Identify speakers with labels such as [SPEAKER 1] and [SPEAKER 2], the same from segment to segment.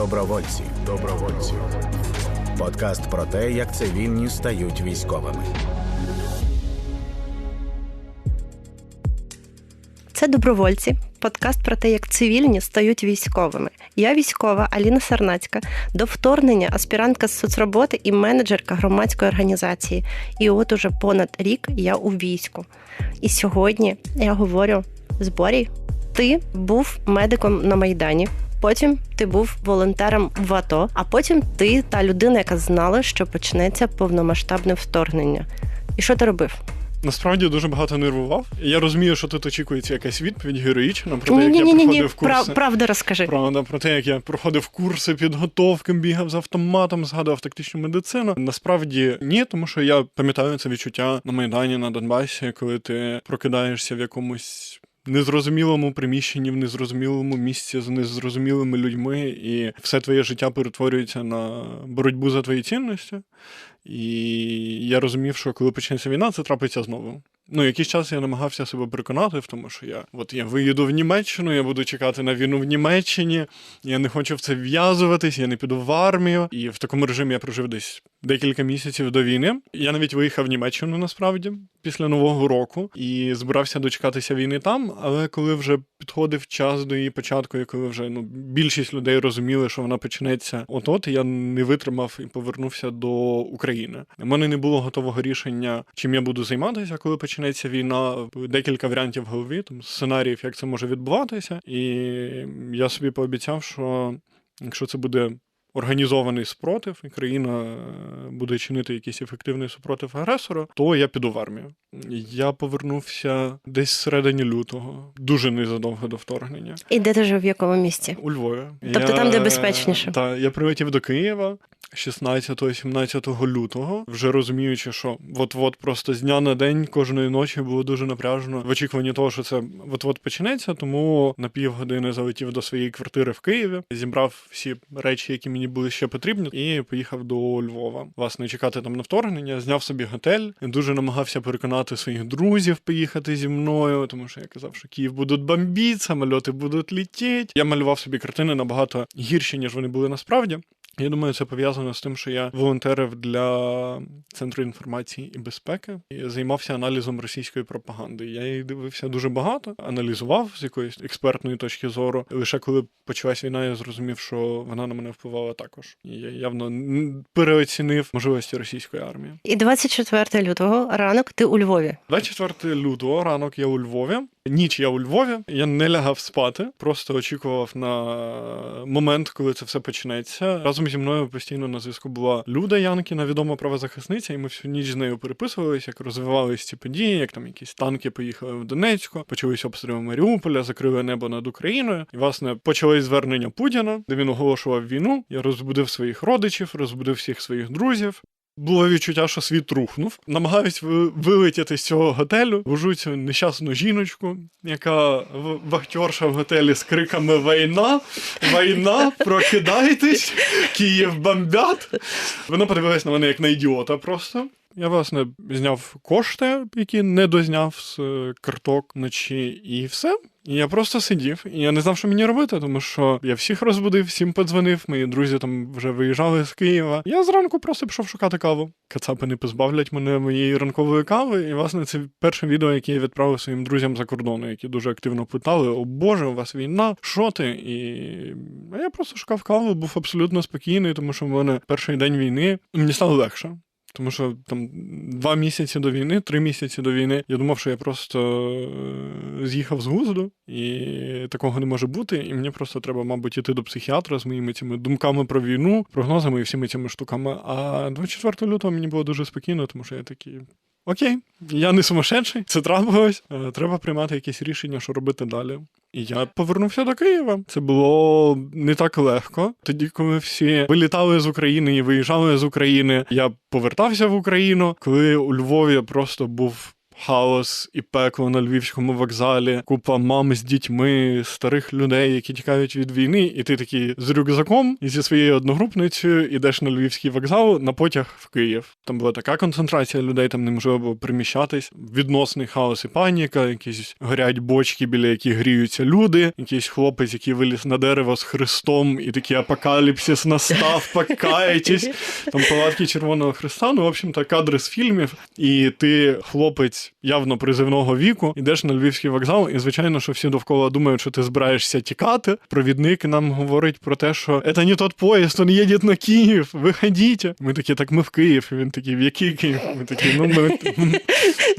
[SPEAKER 1] Добровольці. Добровольці. Подкаст про те, як цивільні стають військовими.
[SPEAKER 2] Це добровольці. Подкаст про те, як цивільні стають військовими. Я військова Аліна Сарнацька, до вторгнення аспірантка з соцроботи і менеджерка громадської організації. І от уже понад рік я у війську. І сьогодні я говорю з Борі, ти був медиком на Майдані. Потім ти був волонтером в АТО, а потім ти та людина, яка знала, що почнеться повномасштабне вторгнення. І що ти робив?
[SPEAKER 3] Насправді дуже багато нервував. Я розумію, що тут очікується якась відповідь героїчна про те, як
[SPEAKER 2] ні,
[SPEAKER 3] я
[SPEAKER 2] ні, ні, ні.
[SPEAKER 3] проходив курси.
[SPEAKER 2] Правда, розкажи.
[SPEAKER 3] Правда, про те, як я проходив курси підготовки, бігав з автоматом, згадував тактичну медицину. Насправді ні, тому що я пам'ятаю це відчуття на Майдані на Донбасі, коли ти прокидаєшся в якомусь. Незрозумілому приміщенні, в незрозумілому місці з незрозумілими людьми, і все твоє життя перетворюється на боротьбу за твої цінності. І я розумів, що коли почнеться війна, це трапиться знову. Ну, якийсь час я намагався себе переконати в тому, що я от я виїду в Німеччину, я буду чекати на війну в Німеччині, я не хочу в це вв'язуватись, я не піду в армію. І в такому режимі я прожив десь декілька місяців до війни. Я навіть виїхав в Німеччину насправді після нового року і збирався дочекатися війни там. Але коли вже підходив час до її початку, і коли вже ну більшість людей розуміли, що вона почнеться, от от я не витримав і повернувся до України. У мене не було готового рішення, чим я буду займатися, коли почнеться війна. Декілька варіантів в голові, там сценаріїв, як це може відбуватися, і я собі пообіцяв, що якщо це буде організований спротив, і країна е, буде чинити якийсь ефективний супротив агресора, то я піду в армію. Я повернувся десь всередині лютого, дуже незадовго до вторгнення.
[SPEAKER 2] І де ти жив в якому місці?
[SPEAKER 3] У Львові.
[SPEAKER 2] Тобто там, де безпечніше?
[SPEAKER 3] Так, я прилетів до Києва 16-17 лютого, вже розуміючи, що от-от просто з дня на день кожної ночі було дуже напряжено в очікуванні того, що це от-от почнеться. Тому на півгодини залетів до своєї квартири в Києві, зібрав всі речі, які мені були ще потрібні, і поїхав до Львова. Власне, чекати там на вторгнення, зняв собі готель. Дуже намагався переконати своїх друзів поїхати зі мною, тому що я казав, що Київ будуть бомбити, самольоти будуть літіти. Я малював собі картини набагато гірші, ніж вони були насправді. Я думаю, це пов'язано з тим, що я волонтерив для центру інформації і безпеки і займався аналізом російської пропаганди. Я її дивився дуже багато, аналізував з якоїсь експертної точки зору. Лише коли почалась війна, я зрозумів, що вона на мене впливала також. І я явно переоцінив можливості російської армії.
[SPEAKER 2] І 24 лютого ранок ти у Львові.
[SPEAKER 3] 24 лютого ранок я у Львові. Ніч я у Львові. Я не лягав спати, просто очікував на момент, коли це все почнеться. Разом зі мною постійно на зв'язку була Люда Янкіна, відома правозахисниця, і ми всю ніч з нею переписувалися, як розвивалися ці події, як там якісь танки поїхали в Донецьку, почалися обстріли Маріуполя, закрили небо над Україною. І власне почались звернення Путіна, де він оголошував війну. Я розбудив своїх родичів, розбудив всіх своїх друзів. Було відчуття, що світ рухнув. Намагаюсь вилетіти з цього готелю, вожу цю нещасну жіночку, яка вахтерша в готелі з криками Війна, війна, прокидайтесь, Київ бомбят. Вона подивилась на мене як на ідіота просто. Я, власне, зняв кошти, які не дозняв з карток вночі, і все. І я просто сидів, і я не знав, що мені робити, тому що я всіх розбудив, всім подзвонив. Мої друзі там вже виїжджали з Києва. Я зранку просто пішов шукати каву. Кацапи не позбавлять мене моєї ранкової кави. І, власне, це перше відео, яке я відправив своїм друзям за кордону, які дуже активно питали: О Боже, у вас війна, що ти? І я просто шукав каву, був абсолютно спокійний, тому що в мене перший день війни мені стало легше. Тому що там два місяці до війни, три місяці до війни, я думав, що я просто з'їхав з глузду, і такого не може бути. І мені просто треба, мабуть, іти до психіатра з моїми цими думками про війну, прогнозами і всіми цими штуками. А 24 лютого мені було дуже спокійно, тому що я такий. Окей, я не сумасшедший, це трапилось. Треба приймати якісь рішення, що робити далі. І я повернувся до Києва. Це було не так легко. Тоді, коли всі вилітали з України і виїжджали з України, я повертався в Україну, коли у Львові просто був хаос і пекло на львівському вокзалі, купа мам з дітьми, старих людей, які тікають від війни, і ти такий з рюкзаком і зі своєю одногрупницею ідеш на львівський вокзал на потяг в Київ. Там була така концентрація людей, там неможливо було приміщатись. Відносний хаос і паніка, якісь горять бочки, біля яких гріються люди, якийсь хлопець, який виліз на дерево з хрестом, і такий апокаліпсис настав, покаєтесь. Там палатки Червоного Христа. Ну, в общем-то, кадри з фільмів, і ти хлопець явно призивного віку, ідеш на львівський вокзал, і звичайно, що всі довкола думають, що ти збираєшся тікати. Провідник нам говорить про те, що це не тот поїзд, він їде на Київ, виходіть. Ми такі, так ми в Київ. І він такий, в який Київ? Ми такі, ну ми.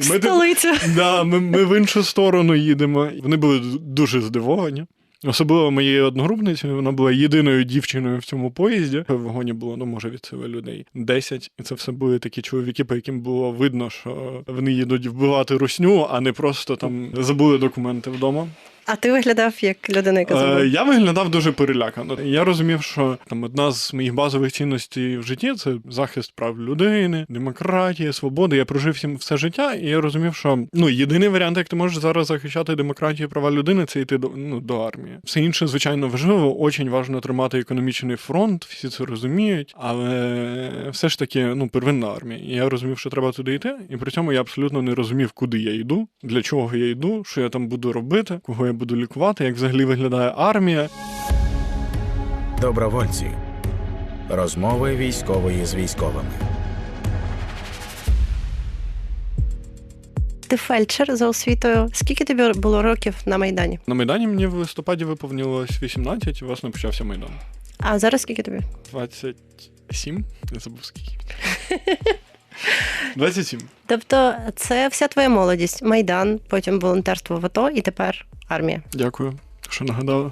[SPEAKER 3] ми
[SPEAKER 2] Столицю.
[SPEAKER 3] Да, ми, ми в іншу сторону їдемо. Вони були дуже здивовані. Особливо моєю одногрупницею, вона була єдиною дівчиною в цьому поїзді. В вагоні було, ну, може, від сили людей 10. І це все були такі чоловіки, по яким було видно, що вони їдуть вбивати русню, а не просто там забули документи вдома.
[SPEAKER 2] А ти виглядав як людина, яка
[SPEAKER 3] Е,
[SPEAKER 2] забула.
[SPEAKER 3] я виглядав дуже перелякано. Я розумів, що там одна з моїх базових цінностей в житті це захист прав людини, демократія, свобода. Я прожив всім все життя, і я розумів, що ну єдиний варіант, як ти можеш зараз захищати демократію і права людини, це йти до ну до армії. Все інше, звичайно, важливо. Очень важливо тримати економічний фронт, всі це розуміють, але все ж таки, ну, первинна армія. І я розумів, що треба туди йти, і при цьому я абсолютно не розумів, куди я йду, для чого я йду, що я там буду робити, кого я буду лікувати, як взагалі виглядає армія.
[SPEAKER 1] Добровольці. Розмови військової з військовими.
[SPEAKER 2] Ти фельдшер за освітою. Скільки тобі було років на Майдані?
[SPEAKER 3] На Майдані мені в листопаді виповнилось 18, і власне почався Майдан.
[SPEAKER 2] А зараз скільки тобі?
[SPEAKER 3] 27? Я забув скільки. 27.
[SPEAKER 2] Тобто, це вся твоя молодість, майдан, потім волонтерство в АТО і тепер армія.
[SPEAKER 3] Дякую, що нагадала,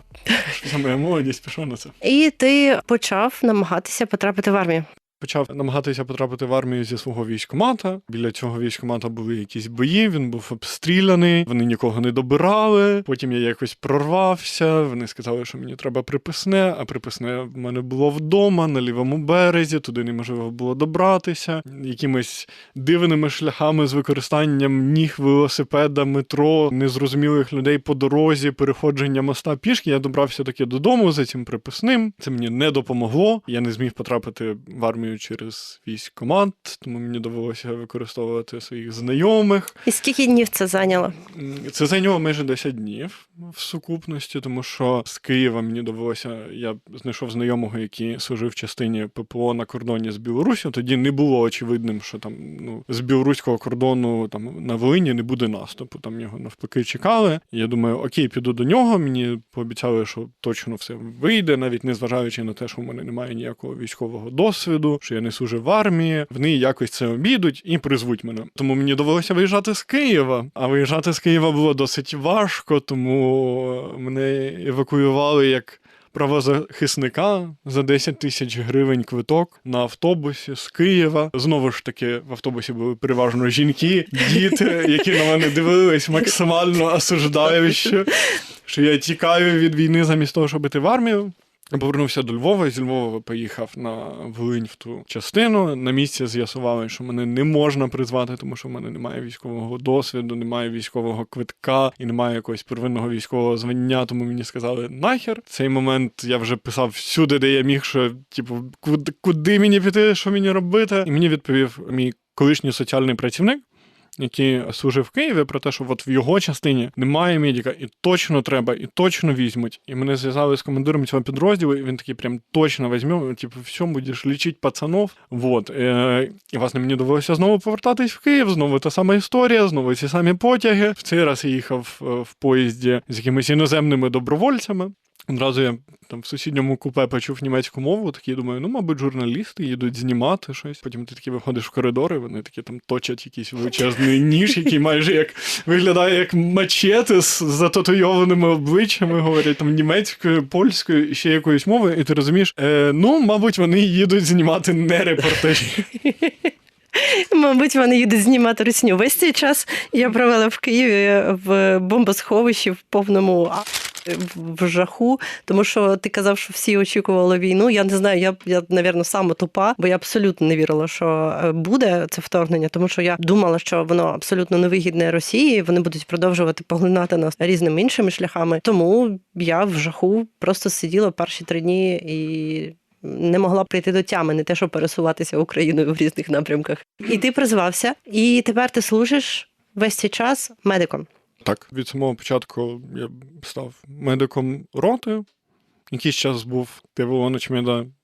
[SPEAKER 3] Що моя молодість пішла на це.
[SPEAKER 2] І ти почав намагатися потрапити в армію.
[SPEAKER 3] Почав намагатися потрапити в армію зі свого військомата. Біля цього військомата були якісь бої. Він був обстріляний, вони нікого не добирали. Потім я якось прорвався. Вони сказали, що мені треба приписне, а приписне в мене було вдома на лівому березі. Туди неможливо було добратися. Якимись дивними шляхами з використанням ніг, велосипеда, метро, незрозумілих людей по дорозі, переходження моста пішки. Я добрався таки додому за цим приписним. Це мені не допомогло. Я не зміг потрапити в армію через військкомат, тому мені довелося використовувати своїх знайомих.
[SPEAKER 2] І скільки днів це зайняло?
[SPEAKER 3] Це зайняло майже 10 днів в сукупності, тому що з Києва мені довелося, я знайшов знайомого, який служив в частині ППО на кордоні з Білорусі. Тоді не було очевидним, що там ну з білоруського кордону там на Волині не буде наступу. Там його навпаки чекали. Я думаю, окей, піду до нього. Мені пообіцяли, що точно все вийде, навіть незважаючи на те, що в мене немає ніякого військового досвіду, що я не служив в армії. Вони якось це обійдуть і призвуть мене. Тому мені довелося виїжджати з Києва. А виїжджати з Києва було досить важко, тому мене евакуювали як. Правозахисника за 10 тисяч гривень квиток на автобусі з Києва. Знову ж таки, в автобусі були переважно жінки, діти, які на мене дивились максимально осуждаючи, що я тікаю від війни замість того, щоб іти в армію. Повернувся до Львова, з Львова поїхав на Волинь в ту частину. На місці з'ясували, що мене не можна призвати, тому що в мене немає військового досвіду, немає військового квитка і немає якогось первинного військового звання. Тому мені сказали нахер. Цей момент я вже писав всюди, де я міг, що типу, куди мені піти, що мені робити. І мені відповів мій колишній соціальний працівник який служив в Києві, про те, що от в його частині немає медіка, і точно треба, і точно візьмуть. І мене зв'язали з командиром цього підрозділу, і він такий прям точно візьме, типу, все, будеш лічити пацанов. Вот. Е, і власне мені довелося знову повертатись в Київ, знову та сама історія, знову ці самі потяги. В цей раз я їхав е, в поїзді з якимись іноземними добровольцями. Одразу я там в сусідньому купе почув німецьку мову, такий думаю, ну, мабуть, журналісти їдуть знімати щось. Потім ти таки виходиш в коридори, вони такі там точать якийсь величезний ніж, який майже як виглядає як мачети з зататуйованими обличчями, говорять там німецькою, польською ще якоюсь мовою, і ти розумієш, е, ну, мабуть, вони їдуть знімати не репортажі.
[SPEAKER 2] Мабуть, вони їдуть знімати русню. Весь цей час я провела в Києві в бомбосховищі в повному в жаху, тому що ти казав, що всі очікували війну. Я не знаю, я я, навірно, саме тупа, бо я абсолютно не вірила, що е, буде це вторгнення, тому що я думала, що воно абсолютно невигідне Росії. Вони будуть продовжувати поглинати нас різними іншими шляхами. Тому я в жаху просто сиділа перші три дні і. Не могла прийти до тями, не те, що пересуватися Україною в різних напрямках. І ти призвався, і тепер ти служиш весь цей час медиком.
[SPEAKER 3] Так, від самого початку я став медиком роти. Якийсь час був ТВО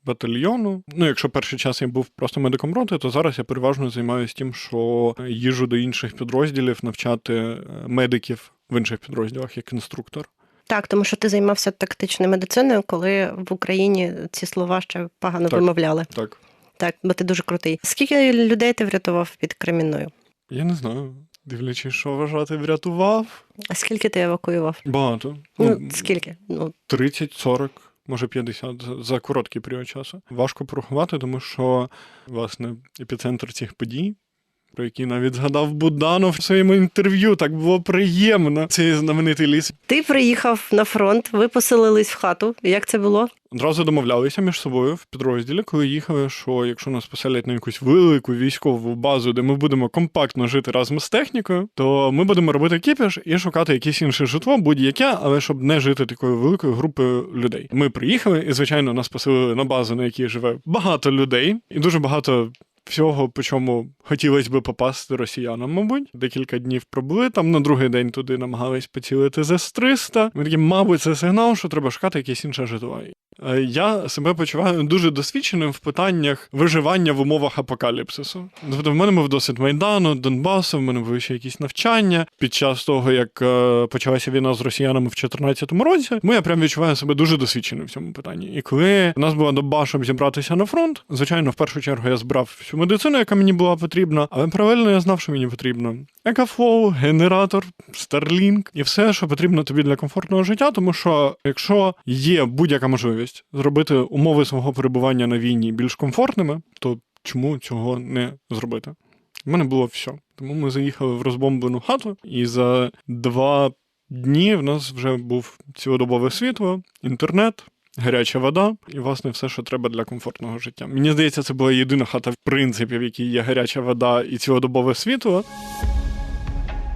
[SPEAKER 3] батальйону. Ну, якщо перший час я був просто медиком роти, то зараз я переважно займаюся тим, що їжу до інших підрозділів навчати е, медиків в інших підрозділах як інструктор.
[SPEAKER 2] Так, тому що ти займався тактичною медициною, коли в Україні ці слова ще погано
[SPEAKER 3] Так.
[SPEAKER 2] вимовляли.
[SPEAKER 3] Так,
[SPEAKER 2] Так, бо ти дуже крутий. Скільки людей ти врятував під Кремінною?
[SPEAKER 3] я не знаю. Дивлячись, що вважати, врятував.
[SPEAKER 2] А скільки ти евакуював?
[SPEAKER 3] Багато.
[SPEAKER 2] Ну, скільки? Ну
[SPEAKER 3] 30, 40, може 50 за- за короткий період часу. Важко порахувати, тому що, власне, епіцентр цих подій, про які навіть згадав Буданов в своєму інтерв'ю, так було приємно. Цей знаменитий ліс.
[SPEAKER 2] ти приїхав на фронт, ви поселились в хату. Як це було?
[SPEAKER 3] Одразу домовлялися між собою в підрозділі, коли їхали, що якщо нас поселять на якусь велику військову базу, де ми будемо компактно жити разом з технікою, то ми будемо робити кіпіш і шукати якесь інше житло, будь-яке, але щоб не жити такою великою групою людей. Ми приїхали, і звичайно, нас поселили на базу, на якій живе багато людей, і дуже багато. Всього, по чому хотілося би попасти росіянам, мабуть, декілька днів пробули. Там на другий день туди намагались поцілити з С-300. Ми такі, мабуть, це сигнал, що треба шукати якесь інше житло. Е, Я себе почуваю дуже досвідченим в питаннях виживання в умовах апокаліпсису. Тобто, в мене був досвід Майдану, Донбасу, в мене були ще якісь навчання під час того, як е, почалася війна з росіянами в 2014 році. Тому я прям відчуваю себе дуже досвідченим в цьому питанні. І коли нас була доба, щоб зібратися на фронт, звичайно, в першу чергу я збрав всю медицину, яка мені була потрібна, але паралельно я знав, що мені потрібно. Екафлоу, генератор, Starlink і все, що потрібно тобі для комфортного життя, тому що якщо є будь-яка можливість зробити умови свого перебування на війні більш комфортними, то чому цього не зробити? У мене було все. Тому ми заїхали в розбомблену хату, і за два дні в нас вже був цілодобове світло, інтернет. Гаряча вода і, власне, все, що треба для комфортного життя. Мені здається, це була єдина хата, в принципі, в якій є гаряча вода і цілодобове світло.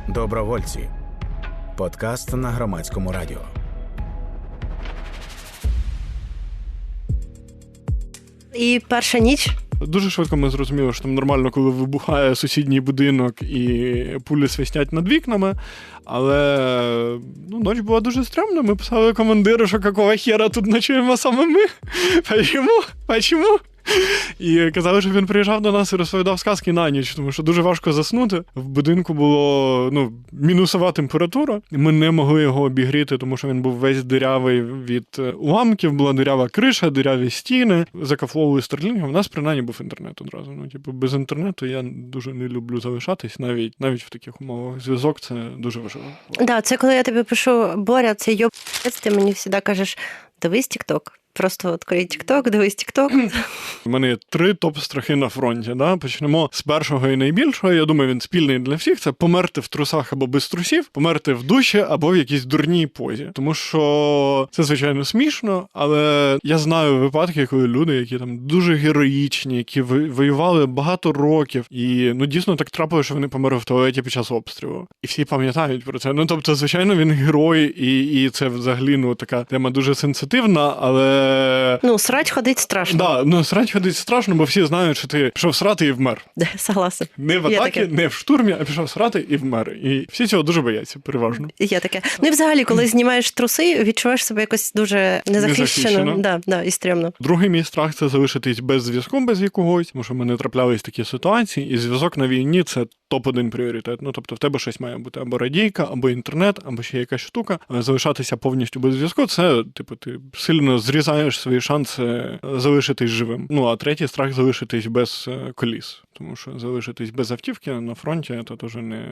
[SPEAKER 1] Добровольці. Подкаст на громадському радіо.
[SPEAKER 2] І перша ніч
[SPEAKER 3] Дуже швидко ми зрозуміли, що там нормально, коли вибухає сусідній будинок і пулі свистять над вікнами. Але ну, ніч була дуже стрімна. Ми писали командиру, що какого хера тут ночуємо саме ми. Почому? Почому? І казали, що він приїжджав до нас і розповідав сказки на ніч, тому що дуже важко заснути. В будинку було ну, мінусова температура. Ми не могли його обігріти, тому що він був весь дирявий від е, уламків, була дирява криша, диряві стіни. За кафловою стерлінгом. У нас принаймні був інтернет одразу. Ну, типу, без інтернету я дуже не люблю залишатись, навіть навіть в таких умовах. Зв'язок це дуже важливо.
[SPEAKER 2] Да, це коли я тобі пишу, Боря, це йоб, ти мені завжди кажеш, дивись Тікток. Просто відкрий Тікток, дивись Тікток.
[SPEAKER 3] У мене є три топ-страхи на фронті. Да? Почнемо з першого і найбільшого. Я думаю, він спільний для всіх. Це померти в трусах або без трусів, померти в душі або в якійсь дурній позі. Тому що це звичайно смішно, але я знаю випадки, коли люди, які там дуже героїчні, які воювали багато років, і ну дійсно так трапилося, що вони померли в туалеті під час обстрілу. І всі пам'ятають про це. Ну тобто, звичайно, він герой, і, і це взагалі ну така тема дуже сенситивна, але.
[SPEAKER 2] Ну, срач ходить страшно.
[SPEAKER 3] Да, ну срать ходить страшно, бо всі знають, що ти пішов срати і вмер.
[SPEAKER 2] Согласна.
[SPEAKER 3] Не в атакі,
[SPEAKER 2] таке.
[SPEAKER 3] не в штурмі, а пішов срати і вмер. І всі цього дуже бояться, переважно.
[SPEAKER 2] Є таке. Ну і взагалі, коли знімаєш труси, відчуваєш себе якось дуже незахищено.
[SPEAKER 3] Незахищено.
[SPEAKER 2] Да, да, і стрьомно.
[SPEAKER 3] Другий мій страх це залишитись без зв'язку, без якогось, тому що в мене траплялись такі ситуації, і зв'язок на війні це топ-1 пріоритет. Ну тобто в тебе щось має бути або радійка, або інтернет, або ще якась штука. Але залишатися повністю без зв'язку, це типу ти сильно зрізаєш свої шанси залишитись живим. Ну а третій страх залишитись без е, коліс. Тому що залишитись без автівки на фронті це теж не,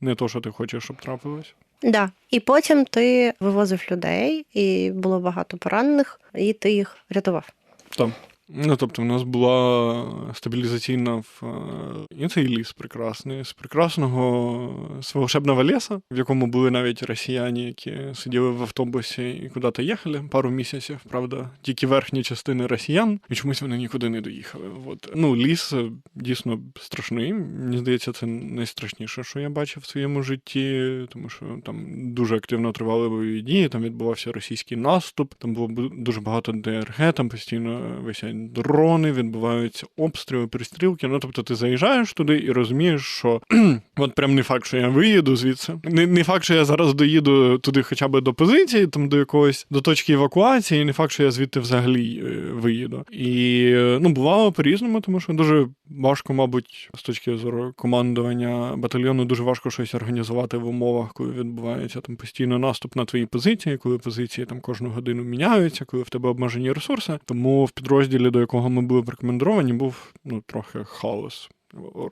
[SPEAKER 3] не то, що ти хочеш, щоб трапилось.
[SPEAKER 2] Да. І потім ти вивозив людей, і було багато поранених, і ти їх рятував.
[SPEAKER 3] Там. Ну, тобто, в нас була стабілізаційна в е, і цей ліс прекрасний, з прекрасного з волшебного ліса, в якому були навіть росіяни, які сиділи в автобусі і куди-то їхали пару місяців. Правда, тільки верхні частини росіян, і чомусь вони нікуди не доїхали. От. Ну, ліс е, дійсно страшний. Мені здається, це найстрашніше, що я бачив в своєму житті, тому що там дуже активно тривали бойові дії, там відбувався російський наступ, там було дуже багато ДРГ, там постійно висять дрони, відбуваються обстріли, перестрілки. Ну тобто ти заїжджаєш туди і розумієш, що от прям не факт, що я виїду звідси. Не, не факт, що я зараз доїду туди хоча б до позиції, там до якогось до точки евакуації, і не факт, що я звідти взагалі е, виїду. І е, ну бувало по-різному, тому що дуже важко, мабуть, з точки зору командування батальйону, дуже важко щось організувати в умовах, коли відбувається там постійно наступ на твої позиції, коли позиції там кожну годину міняються, коли в тебе обмежені ресурси. Тому в підрозділі, до якого ми були прикомендовані, був ну трохи хаос.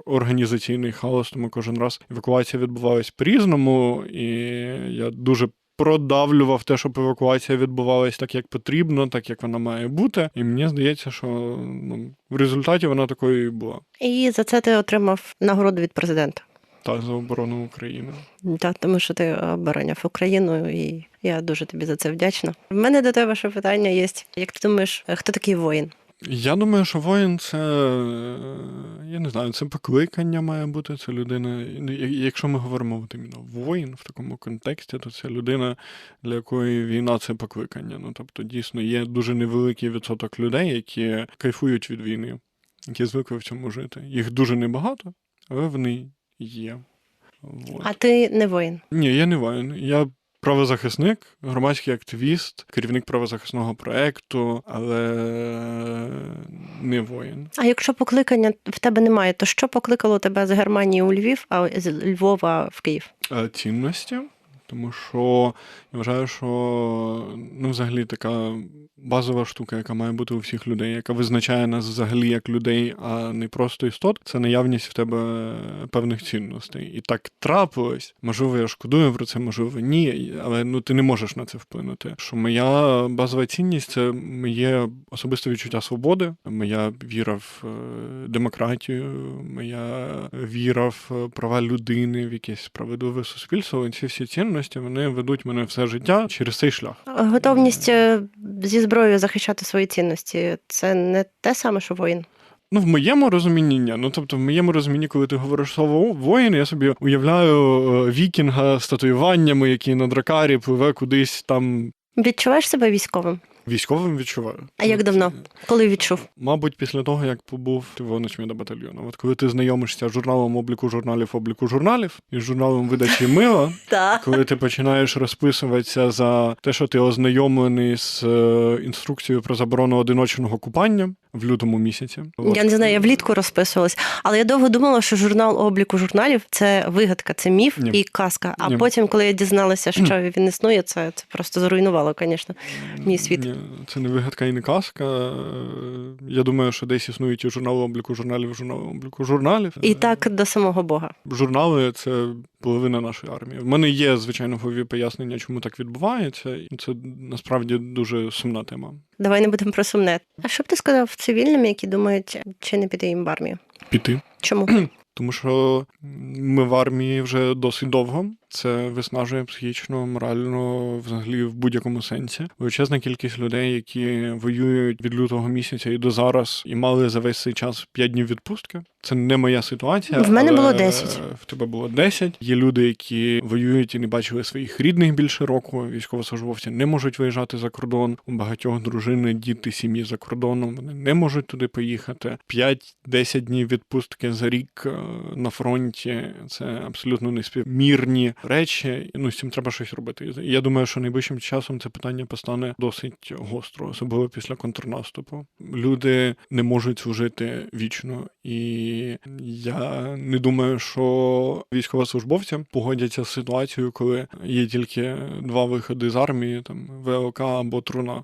[SPEAKER 3] Організаційний хаос, тому кожен раз евакуація відбувалась по-різному, і я дуже продавлював те, щоб евакуація відбувалась так, як потрібно, так як вона має бути. І мені здається, що ну, в результаті вона такою і була.
[SPEAKER 2] І за це ти отримав нагороду від президента.
[SPEAKER 3] Та за оборону України.
[SPEAKER 2] Так, тому що ти обороняв Україну, і я дуже тобі за це вдячна. В мене до тебе ще питання є. Як ти думаєш, хто такий воїн?
[SPEAKER 3] Я думаю, що воїн це е, я не знаю, це покликання має бути. Це людина. Якщо ми говоримо от іменно воїн в такому контексті, то це людина, для якої війна це покликання. Ну тобто, дійсно, є дуже невеликий відсоток людей, які кайфують від війни, які звикли в цьому жити. Їх дуже небагато, але вони є. Вот.
[SPEAKER 2] А ти не воїн.
[SPEAKER 3] Ні, я не воїн. Я правозахисник, громадський активіст, керівник правозахисного проекту, але не воїн.
[SPEAKER 2] А якщо покликання в тебе немає, то що покликало тебе з Германії у Львів, а з Львова в Київ?
[SPEAKER 3] Е, Цінності, тому що я вважаю, що ну, взагалі така базова штука, яка має бути у всіх людей, яка визначає нас взагалі як людей, а не просто істот, це наявність в тебе певних цінностей. І так трапилось. Можливо, я шкодую про це, можливо, ні, але ну ти не можеш на це вплинути. Що моя базова цінність це моє особисте відчуття свободи, моя віра в е, демократію, моя віра в права людини, в якесь справедливе суспільство. Ці всі цінності вони ведуть мене все життя через цей шлях.
[SPEAKER 2] Готовність е, зі зброєю захищати свої цінності це не те саме, що воїн.
[SPEAKER 3] Ну, в моєму розумінні ні. Ну, тобто, в моєму розумінні, коли ти говориш слово воїн, я собі уявляю е, вікінга з татуюваннями, який на дракарі пливе кудись там
[SPEAKER 2] Відчуваєш себе військовим?
[SPEAKER 3] Військовим відчуваю.
[SPEAKER 2] А як давно? Коли відчув?
[SPEAKER 3] Мабуть, після того, як побув воночмі до батальйону. От коли ти знайомишся з журналом обліку журналів, обліку журналів і з журналом видачі мила, коли ти починаєш розписуватися за те, що ти ознайомлений з е, інструкцією про заборону одиночного купання в лютому місяці. От.
[SPEAKER 2] Я не знаю, я влітку розписувалась, але я довго думала, що журнал обліку журналів це вигадка, це міф
[SPEAKER 3] Ні.
[SPEAKER 2] і казка. А
[SPEAKER 3] Ні.
[SPEAKER 2] потім, коли я дізналася, що він існує, це, це просто зруйнувало, звісно, мій світ.
[SPEAKER 3] Ні, це не вигадка і не казка. Я думаю, що десь існують і журнали обліку журналів, журнали обліку журналів.
[SPEAKER 2] І так до самого Бога.
[SPEAKER 3] Журнали це половина нашої армії. В мене є, звичайно, голові пояснення, чому так відбувається. І це насправді дуже сумна тема.
[SPEAKER 2] Давай не будемо про сумне. А що б ти сказав цивільним, які думають, чи не піти їм в армію?
[SPEAKER 3] Піти.
[SPEAKER 2] Чому?
[SPEAKER 3] Тому що ми в армії вже досить довго. Це виснажує психічно, морально, взагалі в будь-якому сенсі. Величезна кількість людей, які воюють від лютого місяця і до зараз, і мали за весь цей час 5 днів відпустки. Це не моя ситуація.
[SPEAKER 2] В мене було 10.
[SPEAKER 3] В тебе було 10. Є люди, які воюють і не бачили своїх рідних більше року. Військовослужбовці не можуть виїжджати за кордон. У багатьох дружини, діти, сім'ї за кордоном. Вони не можуть туди поїхати. 5-10 днів відпустки за рік е, на фронті. Це абсолютно неспівмірні речі. Ну з цим треба щось робити. Я думаю, що найближчим часом це питання постане досить гостро, особливо після контрнаступу. Люди не можуть служити вічно, і я не думаю, що військовослужбовці погодяться з ситуацією, коли є тільки два виходи з армії, там ВЛК або труна.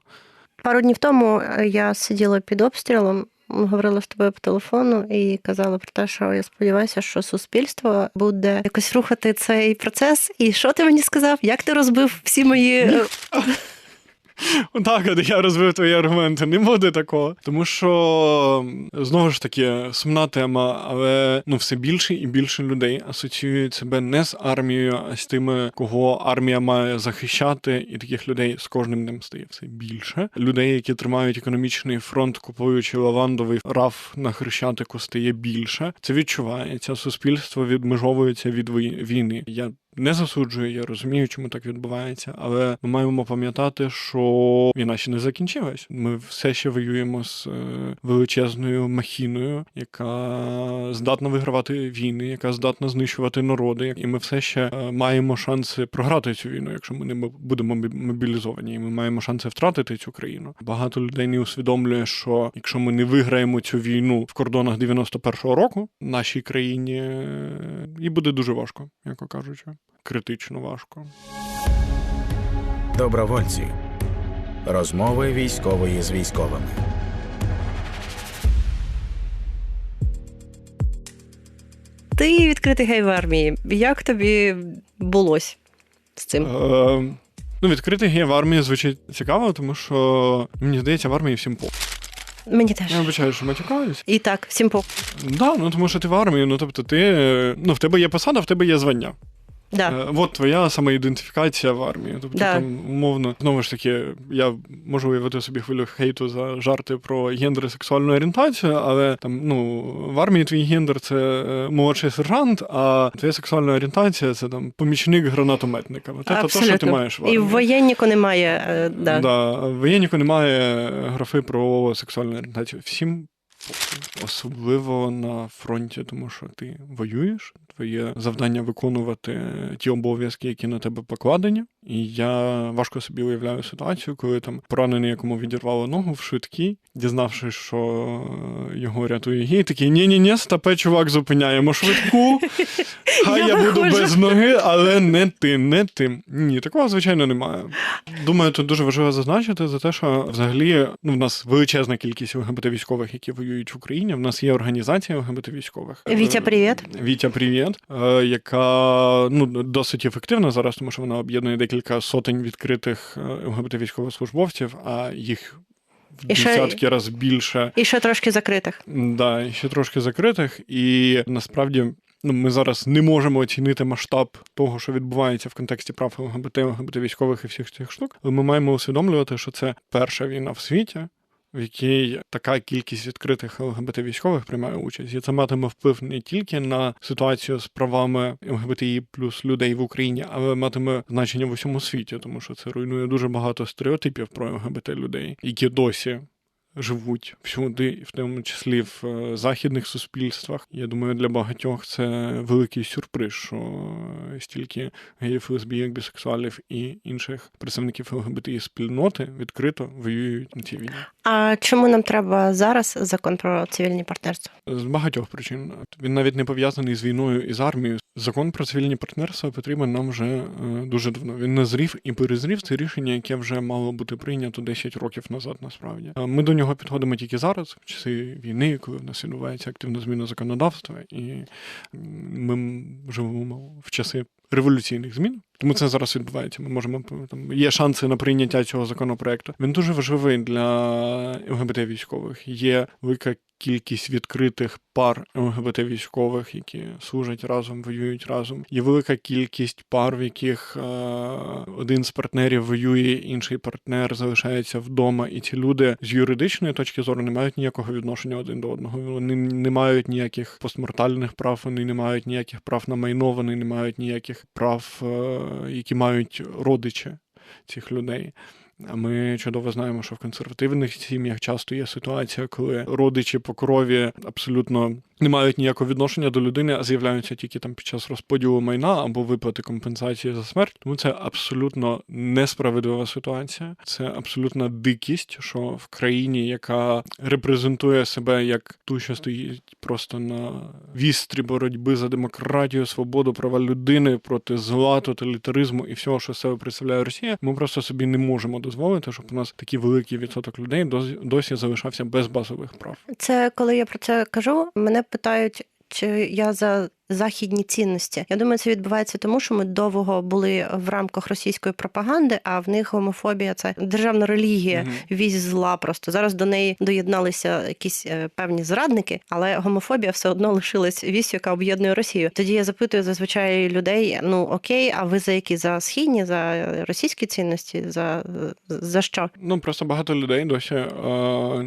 [SPEAKER 2] Пару днів тому е, я сиділа під обстрілом. Говорила з тобою по телефону і казала про те, що я сподіваюся, що суспільство буде якось рухати цей процес. І що ти мені сказав? Як ти розбив всі мої е,
[SPEAKER 3] Так, от я розвив твої аргументи. Не буде такого. Тому що знову ж таки сумна тема, але ну все більше і більше людей асоціюють себе не з армією, а з тими, кого армія має захищати, і таких людей з кожним днем стає все більше. Людей, які тримають економічний фронт, купуючи лавандовий раф на хрещатику, стає більше. Це відчувається. Суспільство відмежовується від вій- війни. Я не засуджую, я розумію, чому так відбувається, але ми маємо пам'ятати, що війна ще не закінчилась. Ми все ще воюємо з е, величезною махіною, яка здатна вигравати війни, яка здатна знищувати народи. І ми все ще е, маємо шанси програти цю війну, якщо ми не мо- будемо мобі- мобілізовані. І ми маємо шанси втратити цю країну. Багато людей не усвідомлює, що якщо ми не виграємо цю війну в кордонах 91-го року, нашій країні е, і буде дуже важко, яко кажучи критично важко.
[SPEAKER 1] Добровольці. Розмови військової з військовими.
[SPEAKER 2] Ти відкритий гей в армії. Як тобі булось з цим?
[SPEAKER 3] Е, ну, відкритий гей в армії звучить цікаво, тому що мені здається, в армії всім по.
[SPEAKER 2] Мені теж.
[SPEAKER 3] Я вибачаю, що матюкаюсь.
[SPEAKER 2] І так, всім по.
[SPEAKER 3] Да, ну тому що ти в армії, ну тобто ти. е, Ну, в тебе є посада, в тебе є звання.
[SPEAKER 2] Да.
[SPEAKER 3] Е, от твоя самоідентифікація в армії. Тобто,
[SPEAKER 2] Да.
[SPEAKER 3] там, умовно, знову ж таки, я можу уявити собі хвилю хейту за жарти про гендер і сексуальну орієнтацію, але там, ну, в армії твій гендер це е, молодший сержант, а твоя сексуальна орієнтація це там помічник гранатометника. Це те, що ти маєш в
[SPEAKER 2] І в воєнніку немає. е, Да.
[SPEAKER 3] Да. В воєнніку немає графи про сексуальну орієнтацію. Всім. Особливо на фронті, тому що ти воюєш, твоє завдання виконувати ті обов'язки, які на тебе покладені. І я важко собі уявляю ситуацію, коли там поранений, якому відірвало ногу в швидкій, дізнавшись, що його рятує гей, такий ні-ні-ні, стопе, чувак, зупиняємо швидку. Хай
[SPEAKER 2] Я
[SPEAKER 3] я, буду без ноги, але не ти, не ти. Ні, такого звичайно немає. Думаю, тут дуже важливо зазначити за те, що взагалі ну, в нас величезна кількість ЛГБТ військових, які воюють в Україні. В нас є організація ЛГБТ військових.
[SPEAKER 2] Вітя, привіт.
[SPEAKER 3] Вітя, привіт, е, яка ну досить ефективна зараз, тому що вона об'єднує декілька сотень відкритих е, ЛГБТ військовослужбовців, а їх в
[SPEAKER 2] І ще-
[SPEAKER 3] десятки разів більше.
[SPEAKER 2] І ще трошки закритих.
[SPEAKER 3] Да, і ще трошки закритих, і насправді. Ну, ми зараз не можемо оцінити масштаб того, що відбувається в контексті прав ЛГБТ, ЛГБТ військових і всіх цих штук. Але ми маємо усвідомлювати, що це перша війна в світі, в якій така кількість відкритих ЛГБТ військових приймає участь. І це матиме вплив не тільки на ситуацію з правами ЛГБТІ плюс людей в Україні, але матиме значення в усьому світі, тому що це руйнує дуже багато стереотипів про ЛГБТ людей, які досі живуть всюди, в тому числі в е, західних суспільствах. Я думаю, для багатьох це великий сюрприз, що стільки геїв, лесбійок, бісексуалів і інших представників ЛГБТІ спільноти відкрито воюють на цій війні.
[SPEAKER 2] А чому нам треба зараз закон про цивільні партнерства?
[SPEAKER 3] З багатьох причин він навіть не пов'язаний з війною і з армією. Закон про цивільні партнерства потрібен нам вже е, дуже давно. Він назрів і перезрів це рішення, яке вже мало бути прийнято 10 років назад. Насправді Е, ми до нього підходимо тільки зараз, в часи війни, коли в нас відбувається активна зміна законодавства, і ми живемо в часи революційних змін. Тому це зараз відбувається. Ми можемо там є шанси на прийняття цього законопроекту. Він дуже важливий для ЛГБТ військових. Є велика кількість відкритих пар ЛГБТ військових, які служать разом, воюють разом. Є велика кількість пар, в яких е, один з партнерів воює, інший партнер залишається вдома, і ці люди з юридичної точки зору не мають ніякого відношення один до одного. Вони не мають ніяких постмортальних прав, вони не мають ніяких прав на майно, вони не мають ніяких прав, е, які мають родичі цих людей. Ми чудово знаємо, що в консервативних сім'ях часто є ситуація, коли родичі по крові абсолютно не мають ніякого відношення до людини, а з'являються тільки там під час розподілу майна або виплати компенсації за смерть. Тому це абсолютно несправедлива ситуація. Це абсолютна дикість, що в країні, яка репрезентує себе як ту, що стоїть просто на вістрі боротьби за демократію, свободу, права людини проти зла, тоталітаризму і всього, що себе представляє Росія. Ми просто собі не можемо дозволити, щоб у нас такий великий відсоток людей досі- залишався без базових прав.
[SPEAKER 2] Це коли я про це кажу, мене питають, чи я за західні цінності. Я думаю, це відбувається тому, що ми довго були в рамках російської пропаганди, а в них гомофобія це державна релігія,
[SPEAKER 3] Мгм.
[SPEAKER 2] вісь зла. Просто зараз до неї доєдналися якісь е, певні зрадники, але гомофобія все одно лишилась вісь, яка об'єднує Росію. Тоді я запитую зазвичай людей: ну окей, а ви за які за східні, за російські цінності? За, за що?
[SPEAKER 3] Ну просто багато людей досі е,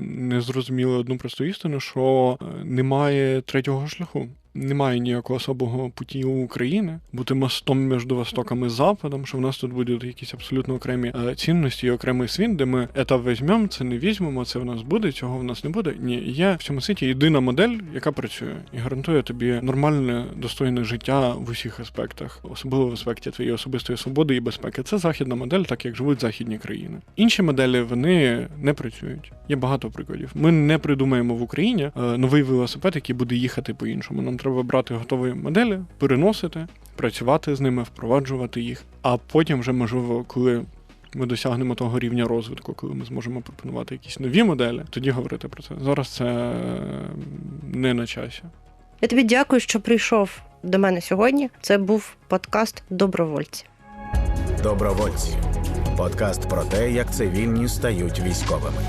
[SPEAKER 3] не зрозуміли одну просту істину, що е, немає третього шляху. Немає ніякого особого путі у України бути мостом між Востоком і Западом, що в нас тут будуть якісь абсолютно окремі е, цінності і окремий світ, де ми це візьмемо, це не візьмемо, це в нас буде, цього в нас не буде. Ні, є в цьому світі єдина модель, яка працює і гарантує тобі нормальне, достойне життя в усіх аспектах, особливо в аспекті твоєї особистої свободи і безпеки. Це західна модель, так як живуть західні країни. Інші моделі вони не працюють. Є багато прикладів. Ми не придумаємо в Україні е, новий велосипед, який буде їхати по-іншому. Нам треба брати готові моделі, переносити, працювати з ними, впроваджувати їх. А потім, вже можливо, коли ми досягнемо того рівня розвитку, коли ми зможемо пропонувати якісь нові моделі, тоді говорити про це. Зараз це не на часі.
[SPEAKER 2] Я тобі дякую, що прийшов до мене сьогодні. Це був подкаст Добровольці.
[SPEAKER 1] Добровольці. Подкаст про те, як цивільні стають військовими.